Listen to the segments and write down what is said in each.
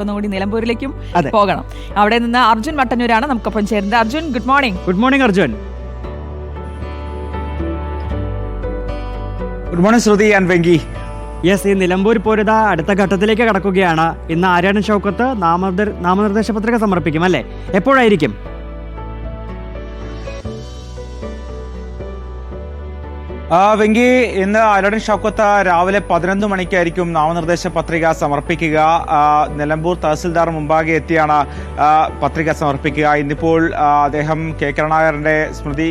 ഒന്നുകൂടി നിലമ്പൂരിലേക്കും പോകണം. അവിടെ നിന്ന് അർജുൻ മട്ടന്നൂരാണ് നമുക്കൊപ്പം ചേരുന്നത്. Arjun good morning good morning Arjun. Good morning Shruti and Venky yes ഈ നിലമ്പൂർ പോരിത അടുത്ത ഘട്ടത്തിലേക്ക് കടക്കുകയാണ്. ഇന്ന് ആര്യാടൻ ഷൗക്കത്ത് നാമനിർദ്ദ- നാമനിർദ്ദേശ പത്രിക സമർപ്പിക്കും അല്ലേ? എപ്പോഴായിരിക്കും? വെങ്കി ഇന്ന് അലോഡൻ ഷൗക്കത്ത് രാവിലെ പതിനൊന്ന് മണിക്കായിരിക്കും നാമനിർദ്ദേശ പത്രിക സമർപ്പിക്കുക. നിലമ്പൂർ തഹസിൽദാർ മുമ്പാകെ എത്തിയാണ് പത്രിക സമർപ്പിക്കുക. ഇന്നിപ്പോൾ അദ്ദേഹം കെ. കരുണാകരന്റെ സ്മൃതി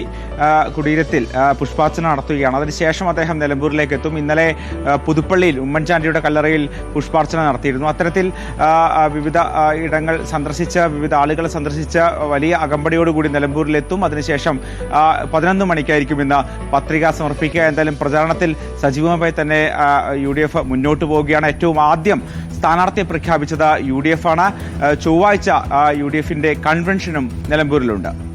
കുടീരത്തിൽ പുഷ്പാർച്ചന നടത്തുകയാണ്. അതിനുശേഷം അദ്ദേഹം നിലമ്പൂരിലേക്ക് എത്തും ഇന്നലെ പുതുപ്പള്ളിയിൽ ഉമ്മൻചാണ്ടിയുടെ കല്ലറയിൽ പുഷ്പാർച്ചന നടത്തിയിരുന്നു. അത്തരത്തിൽ വിവിധ ഇടങ്ങൾ സന്ദർശിച്ച് വിവിധ ആളുകളെ സന്ദർശിച്ച് വലിയ അകമ്പടിയോടുകൂടി നിലമ്പൂരിലെത്തും. അതിനുശേഷം പതിനൊന്ന് മണിക്കായിരിക്കും ഇന്ന് പത്രിക സമർപ്പിക്കുക. എന്തായാലും പ്രചാരണത്തിൽ സജീവമായി തന്നെ യു ഡി എഫ് മുന്നോട്ട് പോവുകയാണ്. ഏറ്റവും ആദ്യം സ്ഥാനാർത്ഥിയെ പ്രഖ്യാപിച്ചത് യു ഡി എഫ് ആണ് ചൊവ്വാഴ്ച യു ഡി എഫിന്റെ കൺവെൻഷനും നിലമ്പൂരിലുണ്ട്.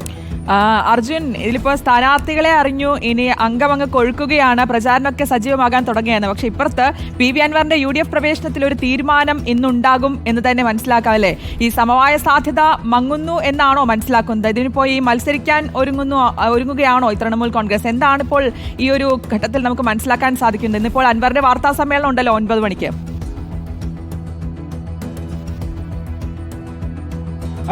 അർജുൻ ഇതിലിപ്പോ സ്ഥാനാർത്ഥികളെ അറിഞ്ഞു ഇനി അംഗമങ്ങ് കൊഴുക്കുകയാണ് പ്രചാരണമൊക്കെ സജീവമാകാൻ തുടങ്ങിയാണ് പക്ഷെ ഇപ്പുറത്ത് പി വി അൻവറിന്റെ യു ഡി എഫ് പ്രവേശനത്തിൽ ഒരു തീരുമാനം ഇന്നുണ്ടാകും എന്ന് തന്നെ മനസ്സിലാക്കാം അല്ലേ? ഈ സമവായ സാധ്യത മങ്ങുന്നു എന്നാണോ മനസ്സിലാക്കുന്നത്? ഇതിനിപ്പോ ഈ മത്സരിക്കാൻ ഒരുങ്ങുന്നു ഒരുങ്ങുകയാണോ ഈ തൃണമൂൽ കോൺഗ്രസ്? എന്താണ് ഇപ്പോൾ ഈ ഒരു ഘട്ടത്തിൽ നമുക്ക് മനസ്സിലാക്കാൻ സാധിക്കുന്നത്? ഇന്നിപ്പോൾ അൻവറിന്റെ വാർത്താ സമ്മേളനം ഉണ്ടല്ലോ ഒൻപത് മണിക്ക്.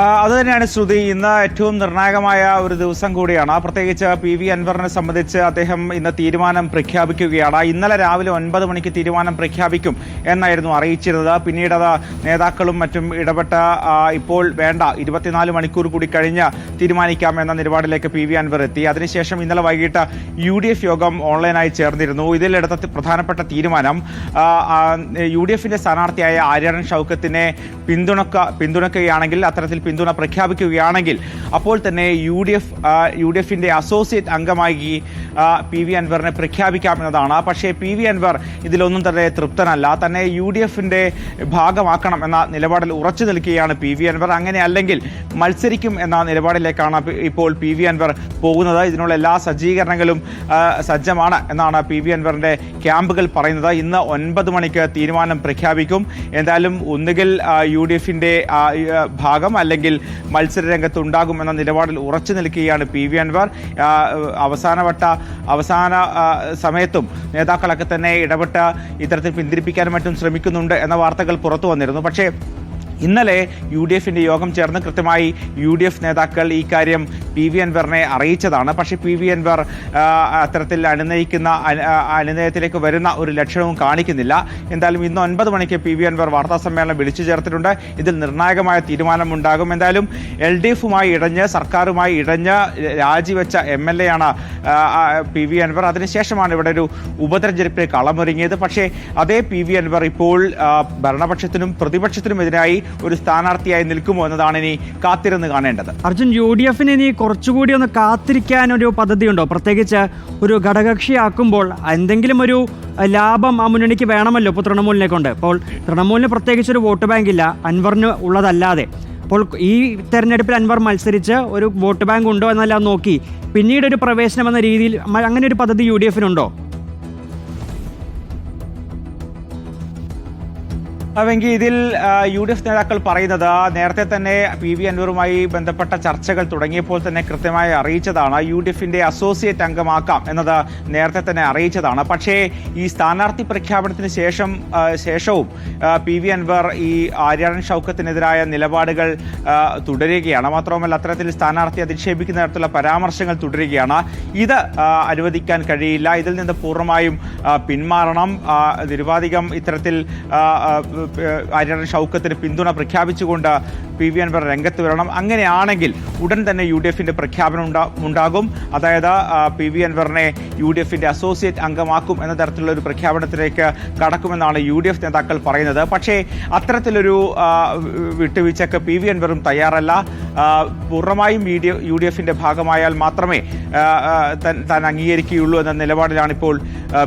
ആ, അത് തന്നെയാണ് ശ്രുതി. ഇന്ന് ഏറ്റവും നിർണായകമായ ഒരു ദിവസം കൂടിയാണ്. പ്രത്യേകിച്ച് പി വി അൻവറിനെ സംബന്ധിച്ച് അദ്ദേഹം ഇന്ന് തീരുമാനം പ്രഖ്യാപിക്കുകയാണ്. ഇന്നലെ രാവിലെ ഒൻപത് മണിക്ക് തീരുമാനം പ്രഖ്യാപിക്കും എന്നായിരുന്നു അറിയിച്ചിരുന്നത്. പിന്നീട് അത് നേതാക്കളും മറ്റും ഇടപെട്ട ഇപ്പോൾ വേണ്ട ഇരുപത്തിനാല് മണിക്കൂർ കൂടി കഴിഞ്ഞ് തീരുമാനിക്കാം എന്ന നിലപാടിലേക്ക് പി വി അൻവർ എത്തി. അതിനുശേഷം ഇന്നലെ വൈകിട്ട് യു ഡി എഫ് യോഗം ഓൺലൈനായി ചേർന്നിരുന്നു. ഇതിലെടുത്ത പ്രധാനപ്പെട്ട തീരുമാനം യു ഡി എഫിന്റെ സ്ഥാനാർത്ഥിയായ ആര്യാടൻ ഷൗക്കത്തിനെ പിന്തുണക്ക പിന്തുണക്കുകയാണെങ്കിൽ അത്തരത്തിൽ പിന്തുണ പ്രഖ്യാപിക്കുകയാണെങ്കിൽ അപ്പോൾ തന്നെ U D F U D എഫിന്റെ അസോസിയേറ്റ് അംഗമായി പി വി അൻവറിനെ പ്രഖ്യാപിക്കാമെന്നതാണ് പക്ഷേ പി വി അൻവർ ഇതിലൊന്നും തന്നെ തൃപ്തനല്ല. തന്നെ യു ഡി എഫിന്റെ ഭാഗമാക്കണം എന്ന നിലപാടിൽ ഉറച്ചു നിൽക്കുകയാണ് പി വി അൻവർ. അങ്ങനെ അല്ലെങ്കിൽ മത്സരിക്കും എന്ന നിലപാടിലേക്കാണ് ഇപ്പോൾ പി വി അൻവർ പോകുന്നത്. ഇതിനുള്ള എല്ലാ സജ്ജീകരണങ്ങളും സജ്ജമാണ് എന്നാണ് പി വി അൻവറിന്റെ ക്യാമ്പുകൾ പറയുന്നത്. ഇന്ന് ഒൻപത് മണിക്ക് തീരുമാനം പ്രഖ്യാപിക്കും. എന്തായാലും ഒന്നുകിൽ യു ഡി ആ, ഭാഗം അല്ലെങ്കിൽ മത്സര രംഗത്ത് ഉണ്ടാകും എന്ന നിലപാടിൽ ഉറച്ചു നിൽക്കുകയാണ് പി വി അൻവർ. അവസാനവട്ട അവസാന സമയത്തും നേതാക്കളൊക്കെ തന്നെ ഇടപെട്ട് ഇത്തരത്തിൽ പിന്തിരിപ്പിക്കാനും മറ്റും ശ്രമിക്കുന്നുണ്ട് എന്ന വാർത്തകൾ പുറത്തു വന്നിരുന്നു. പക്ഷേ ഇന്നലെ യു ഡി എഫിന്റെ യോഗം ചേർന്ന് കൃത്യമായി യു ഡി എഫ് നേതാക്കൾ ഈ കാര്യം പി വി അൻവറിനെ അറിയിച്ചതാണ്. പക്ഷേ പി വി അൻവർ അത്തരത്തിൽ അനുനയിക്കുന്ന അനുനയത്തിലേക്ക് വരുന്ന ഒരു ലക്ഷണവും കാണിക്കുന്നില്ല. എന്തായാലും ഇന്ന് ഒൻപത് മണിക്ക് പി വി അൻവർ വാർത്താ സമ്മേളനം വിളിച്ചു ചേർത്തിട്ടുണ്ട്. ഇതിൽ നിർണായകമായ തീരുമാനമുണ്ടാകും. എന്തായാലും എൽ ഡി എഫുമായി ഇടഞ്ഞ് സർക്കാരുമായി ഇടഞ്ഞ് രാജിവെച്ച എം എൽ എ ആണ് പി വി അൻവർ. അതിനുശേഷമാണ് ഇവിടെ ഒരു ഉപതെരഞ്ഞെടുപ്പിലേക്ക് കളമൊരുങ്ങിയത്. പക്ഷേ അതേ പി വി അൻവർ ഇപ്പോൾ ഭരണപക്ഷത്തിനും ഭരണപക്ഷത്തിനും പ്രതിപക്ഷത്തിനുമെതിരായി ഒരു സ്ഥാനാർത്ഥിയായി നിൽക്കുമോ എന്നതാണ് ഇനി കാത്തിരുന്ന് കാണേണ്ടത്. അർജുൻ യു ഡി എഫിന് ഇനി കുറച്ചുകൂടി ഒന്ന് കാത്തിരിക്കാൻ ഒരു പദ്ധതിയുണ്ടോ? പ്രത്യേകിച്ച് ഒരു ഘടകകക്ഷിയാക്കുമ്പോൾ എന്തെങ്കിലും ഒരു ലാഭം ആ മുന്നണിക്ക് വേണമല്ലോ ഇപ്പോൾ തൃണമൂലിനെ കൊണ്ട്. അപ്പോൾ തൃണമൂലിന് പ്രത്യേകിച്ച് ഒരു വോട്ട് ബാങ്ക് ഇല്ല അൻവറിന് ഉള്ളതല്ലാതെ. അപ്പോൾ ഈ തെരഞ്ഞെടുപ്പിൽ അൻവർ മത്സരിച്ച് ഒരു വോട്ട് ബാങ്ക് ഉണ്ടോ എന്നെല്ലാം നോക്കി. പിന്നീട് ഒരു പ്രവേശനം എന്ന രീതിയിൽ അങ്ങനെ ഒരു പദ്ധതി യു ഡി എഫിനുണ്ടോ? അവെങ്കിൽ ഇതിൽ യു ഡി എഫ് നേതാക്കൾ പറയുന്നത് നേരത്തെ തന്നെ പി വി അൻവറുമായി ബന്ധപ്പെട്ട ചർച്ചകൾ തുടങ്ങിയപ്പോൾ തന്നെ കൃത്യമായി അറിയിച്ചതാണ് യു ഡി എഫിന്റെ അസോസിയേറ്റ് അംഗമാക്കാം എന്നത് നേരത്തെ തന്നെ അറിയിച്ചതാണ്. പക്ഷേ ഈ സ്ഥാനാർത്ഥി പ്രഖ്യാപനത്തിന് ശേഷം ശേഷവും പി വി അൻവർ ഈ ആര്യാടൻ ഷൗക്കത്തിനെതിരായ നിലപാടുകൾ തുടരുകയാണ്. മാത്രമല്ല അത്തരത്തിൽ സ്ഥാനാർത്ഥി അധിക്ഷേപിക്കുന്ന തരത്തിലുള്ള പരാമർശങ്ങൾ തുടരുകയാണ്. ഇത് അനുവദിക്കാൻ കഴിയില്ല. ഇതിൽ നിന്ന് പൂർണമായും പിന്മാറണം. നിരുപാധികം ഇത്തരത്തിൽ ആര്യാടൻ ഷൗക്കത്തിന് പിന്തുണ പ്രഖ്യാപിച്ചുകൊണ്ട് പി വി അൻവർ രംഗത്ത് വരണം. അങ്ങനെയാണെങ്കിൽ ഉടൻ തന്നെ യു ഡി എഫിന്റെ പ്രഖ്യാപനം ഉണ്ടാ- ഉണ്ടാകും. അതായത് പി വി അൻവറിനെ യു ഡി എഫിന്റെ അസോസിയേറ്റ് അംഗമാക്കും എന്ന തരത്തിലുള്ള ഒരു പ്രഖ്യാപനത്തിലേക്ക് കടക്കുമെന്നാണ് യു ഡി എഫ് നേതാക്കൾ പറയുന്നത്. പക്ഷേ അത്തരത്തിലൊരു വിട്ടുവീഴ്ചക്ക് പി വി അൻവറും തയ്യാറല്ല. പൂർണമായും യു ഡി എഫിന്റെ ഭാഗമായാൽ മാത്രമേ തൻ- അംഗീകരിക്കുകയുള്ളൂ എന്ന നിലപാടിലാണ് ഇപ്പോൾ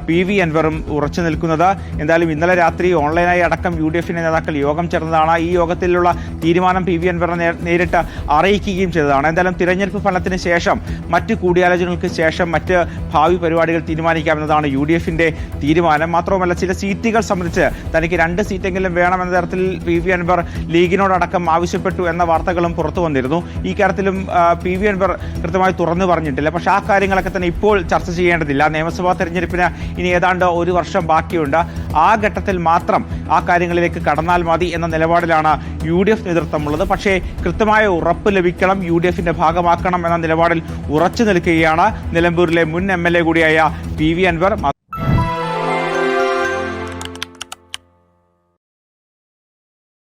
പി വി അൻവറും ഉറച്ചു നിൽക്കുന്നത്. എന്തായാലും ഇന്നലെ രാത്രി ഓൺലൈനായി അടക്കം യു ഡി എഫിന്റെ നേതാക്കൾ യോഗം ചേർന്നതാണ്. ഈ യോഗത്തിലുള്ള തീരുമാനം പി വി അൻവറിനെ നേരിട്ട് അറിയിക്കുകയും ചെയ്തതാണ്. എന്തായാലും തിരഞ്ഞെടുപ്പ് ഫലത്തിന് ശേഷം മറ്റ് കൂടിയാലോചനകൾക്ക് ശേഷം മറ്റ് ഭാവി പരിപാടികൾ തീരുമാനിക്കാമെന്നതാണ് യു ഡി എഫിന്റെ തീരുമാനം. മാത്രവുമല്ല ചില സീറ്റുകൾ സംബന്ധിച്ച് തനിക്ക് രണ്ട് സീറ്റെങ്കിലും വേണമെന്ന തരത്തിൽ പി വി അൻവർ ലീഗിനോടടക്കം ആവശ്യപ്പെട്ടു എന്ന വാർത്തകളും പുറത്തു വന്നിരുന്നു. ഈ കാര്യത്തിലും പി വി അൻവർ കൃത്യമായി തുറന്നു പറഞ്ഞിട്ടില്ല. പക്ഷേ ആ കാര്യങ്ങളൊക്കെ തന്നെ ഇപ്പോൾ ചർച്ച ചെയ്യേണ്ടതില്ല. നിയമസഭാ തെരഞ്ഞെടുപ്പിന് ഇനി ഏതാണ്ട് ഒരു വർഷം ബാക്കിയുണ്ട്. ആ ഘട്ടത്തിൽ മാത്രം ആ കാര്യങ്ങളിലേക്ക് കടന്നാൽ മതി എന്ന നിലപാടിലാണ് യു ഡി എഫ് നേതൃത്വമുള്ളത്. പക്ഷേ കൃത്യമായ ഉറപ്പ് ലഭിക്കണം യു ഡി എഫിന്റെ ഭാഗമാക്കണം എന്ന നിലപാടിൽ ഉറച്ചു നിൽക്കുകയാണ് നിലമ്പൂരിലെ മുൻ എം എൽ എ കൂടിയായ പി വി അൻവർ.